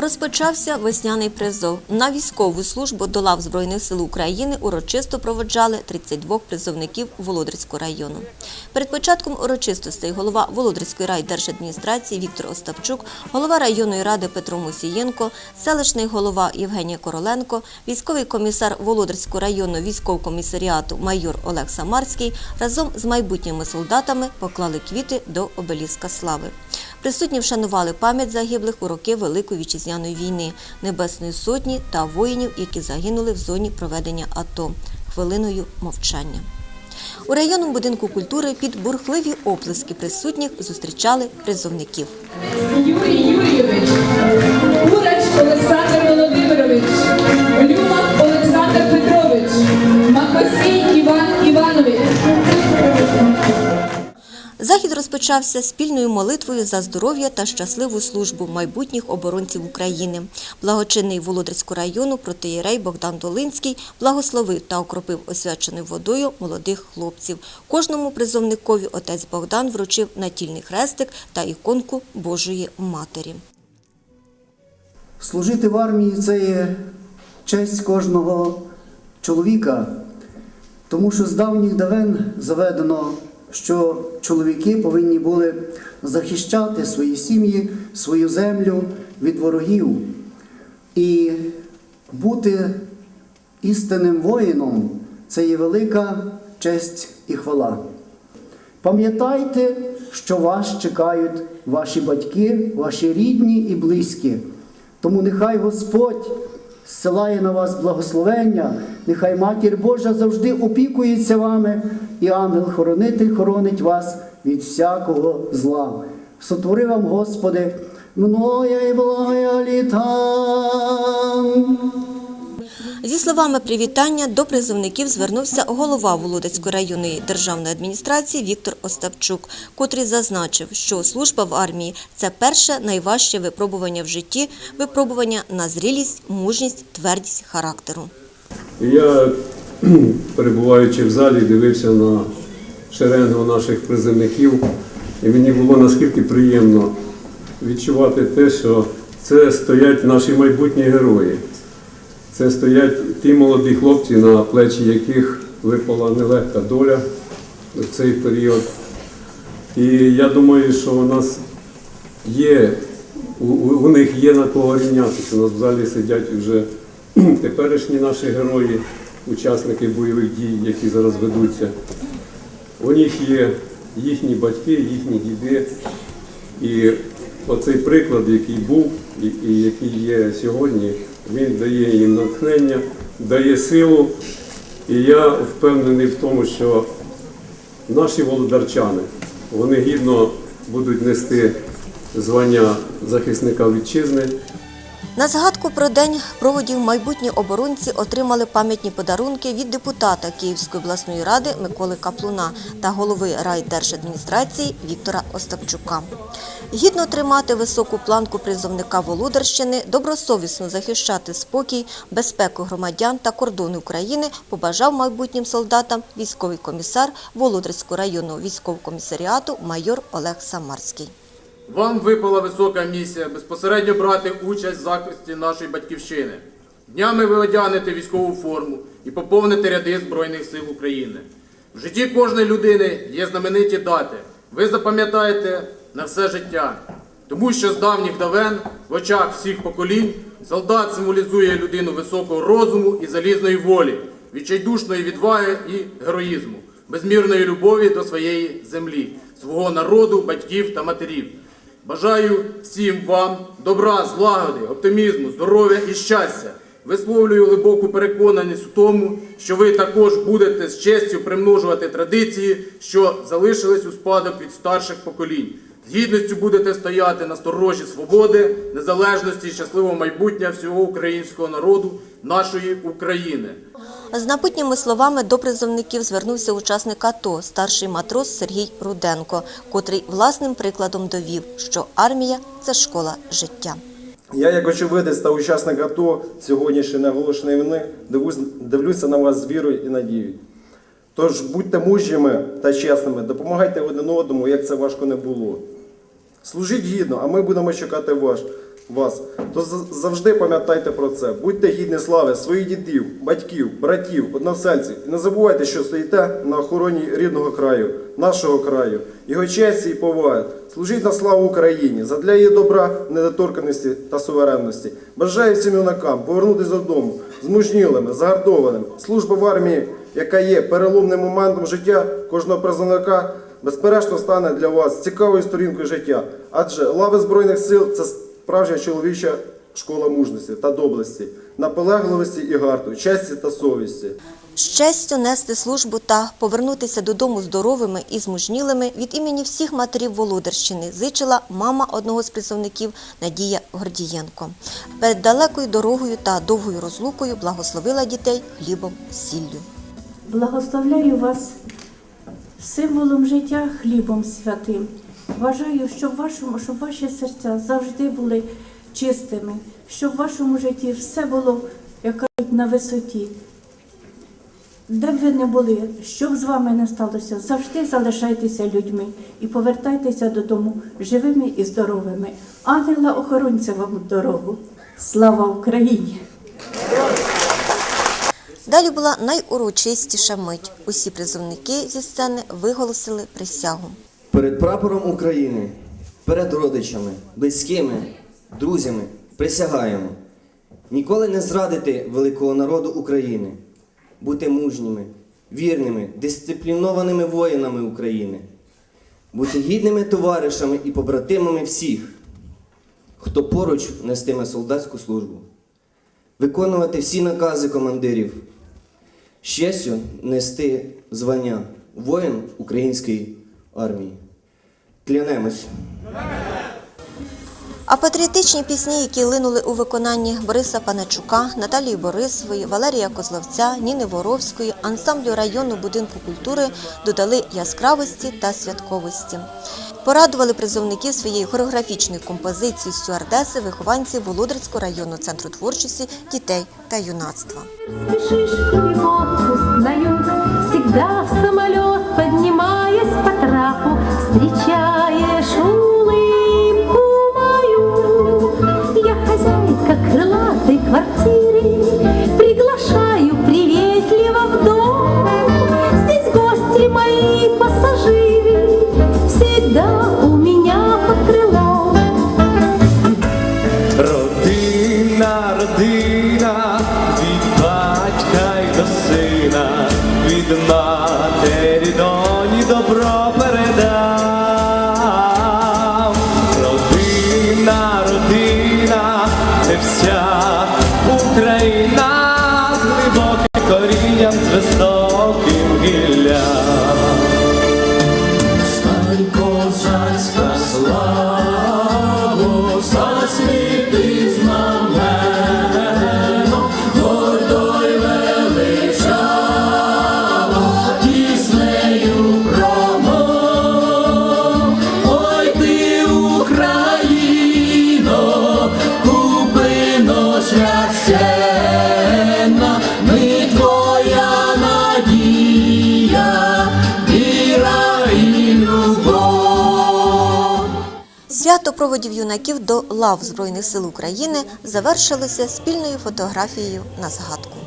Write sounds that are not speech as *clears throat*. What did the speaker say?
Розпочався весняний призов. На військову службу до лав Збройних сил України урочисто проводжали 32 призовників Володарського району. Перед початком урочистостей голова Володарської райдержадміністрації Віктор Остапчук, голова районної ради Петро Мусієнко, селищний голова Євгенія Короленко, військовий комісар Володарського районного військового комісаріату майор Олег Самарський разом з майбутніми солдатами поклали квіти до обеліска слави. Присутні вшанували пам'ять загиблих у роки Великої вітчизняної війни, Небесної Сотні та воїнів, які загинули в зоні проведення АТО. Хвилиною мовчання. У районному будинку культури під бурхливі оплески присутніх зустрічали призовників. Юрій Юрійович, Олександр Володимирович, розпочався спільною молитвою за здоров'я та щасливу службу майбутніх оборонців України. Благочинний Володарського району протиєрей Богдан Долинський благословив та окропив освяченою водою молодих хлопців. Кожному призовникові отець Богдан вручив натільний хрестик та іконку Божої Матері. Служити в армії це є честь кожного чоловіка, тому що з давніх давен заведено, що чоловіки повинні були захищати свої сім'ї, свою землю від ворогів і бути істинним воїном це є велика честь і хвала. Пам'ятайте, що вас чекають ваші батьки, ваші рідні і близькі. Тому нехай Господь зсилає на вас благословення, нехай Матір Божа завжди опікується вами, і ангел-хоронитель хоронить вас від всякого зла. Сотвори вам, Господи, многое і благая літа. Зі словами привітання до призовників звернувся голова Володецької районної державної адміністрації Віктор Остапчук, котрий зазначив, що служба в армії це перше найважче випробування в житті, випробування на зрілість, мужність, твердість характеру. Я, *clears throat* перебуваючи в залі, дивився на шеренгу наших призовників, і мені було наскільки приємно відчувати те, що це стоять наші майбутні герої. Це стоять ті молоді хлопці, на плечі яких випала нелегка доля в цей період. І я думаю, що у нас є, у у них є на кого рівнятися. У нас в залі сидять вже *clears throat* теперішні наші герої, учасники бойових дій, які зараз ведуться. У них є їхні батьки, їхні діди. І оцей приклад, який був і, який є сьогодні, він дає їм натхнення, дає силу. І я впевнений в тому, що наші володарчани, вони гідно будуть нести звання захисника вітчизни. На згадку про день проводів майбутні оборонці отримали пам'ятні подарунки від депутата Київської обласної ради Миколи Каплуна та голови райдержадміністрації Віктора Остапчука. Гідно тримати високу планку призовника Володарщини, добросовісно захищати спокій, безпеку громадян та кордони України побажав майбутнім солдатам військовий комісар Володарського районного військового комісаріату майор Олег Самарський. Вам випала висока місія безпосередньо брати участь в захисті нашої батьківщини. Днями ви одягнете військову форму і поповните ряди Збройних сил України. В житті кожної людини є знамениті дати. Ви запам'ятаєте на все життя. Тому що з давніх давен в очах всіх поколінь солдат символізує людину високого розуму і залізної волі, відчайдушної відваги і героїзму, безмірної любові до своєї землі, свого народу, батьків та матерів. Бажаю всім вам добра, злагоди, оптимізму, здоров'я і щастя. Висловлюю глибоку переконаність у тому, що ви також будете з честю примножувати традиції, що залишились у спадок від старших поколінь. З гідністю будете стояти на сторожі свободи, незалежності і щасливого майбутнього всього українського народу, нашої України. З напутніми словами до призовників звернувся учасник АТО, старший матрос Сергій Руденко, котрий власним прикладом довів, що армія це школа життя. Я, як очевидець та учасник АТО сьогоднішньої наголошеної війни, дивлюся на вас з вірою і надією. Тож будьте мужніми та чесними, допомагайте один одному, як це важко не було. Служіть гідно, а ми будемо чекати вас. Вас, то завжди пам'ятайте про це. Будьте гідні слави своїх дідів, батьків, братів, односельців. І не забувайте, що стоїте на охороні рідного краю, нашого краю, його честі і поваги. Служіть на славу Україні, задля її добра, недоторканості та суверенності. Бажаю всім юнакам повернутися додому змужнілими, загартованими. Служба в армії, яка є переломним моментом життя кожного призовника, безперечно стане для вас цікавою сторінкою життя. Адже лави Збройних сил це справжня чоловіча школа мужності та доблесті, наполегливості і гарту, честі та совісті. З честю нести службу та повернутися додому здоровими і змужнілими від імені всіх матерів Володарщини зичила мама одного з призовників Надія Гордієнко. Перед далекою дорогою та довгою розлукою благословила дітей хлібом сіллю. Благословляю вас символом життя хлібом святим. Бажаю, щоб, вашому, щоб ваші серця завжди були чистими, щоб в вашому житті все було як на висоті. Де б ви не були, що б з вами не сталося, завжди залишайтеся людьми і повертайтеся додому живими і здоровими. Ангела охоронця вам дорогу. Слава Україні! Далі була найурочистіша мить. Усі призовники зі сцени виголосили присягу. Перед прапором України, перед родичами, близькими, друзями присягаємо ніколи не зрадити великого народу України, бути мужніми, вірними, дисциплінованими воїнами України, бути гідними товаришами і побратимами всіх, хто поруч нестиме солдатську службу, виконувати всі накази командирів, з честю нести звання воїн української армії. Клянемось. А патріотичні пісні, які линули у виконанні Бориса Паничука, Наталії Борисової, Валерія Козловця, Ніни Воровської, ансамблю району будинку культури додали яскравості та святковості. Порадували призовників своєю хореографічною композицією стюардеси вихованці Володарського районного центру творчості дітей та юнацтва. Родина, від батька й до сина, від матері доні добро передам. Родина, родина, це вся Україна з глибоким корінням, з високим гіллям. Свято проводів юнаків до лав Збройних сил України завершилося спільною фотографією на згадку.